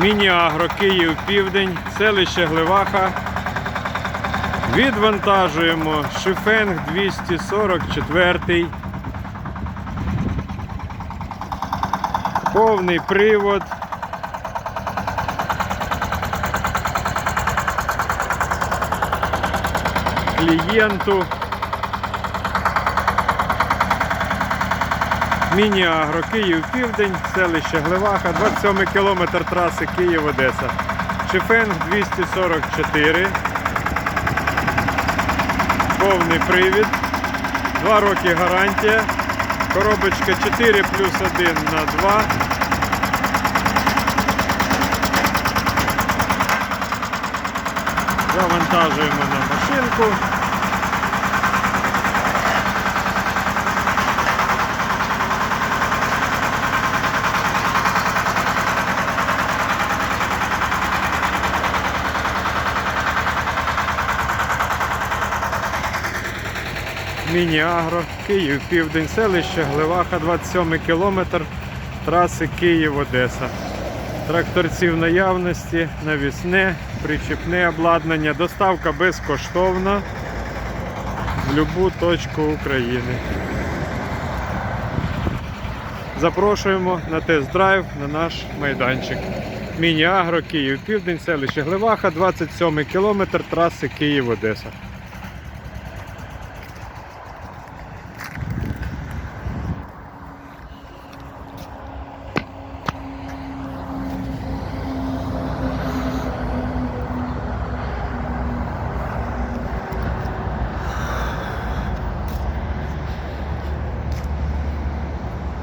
Міні-агро Київ Південь, селище Гливаха. Відвантажуємо Шифенг 244. Повний привод. Клієнту. Міні-агро Київ Південь, селище Гливаха, 27 кілометр траси Київ-Одеса. Шифенг 244. Повний привід. 2 роки гарантія. Коробочка 4 плюс 1 на 2. Завантажуємо на машинку. Міні-агро, Київ, Південь, селище, Гливаха, 27 кілометр траси Київ-Одеса. Тракторці в наявності, навісне, причіпне обладнання, доставка безкоштовна в будь-яку точку України. Запрошуємо на тест-драйв на наш майданчик. Міні-агро, Київ, Південь, селище Гливаха, 27 кілометр траси Київ-Одеса.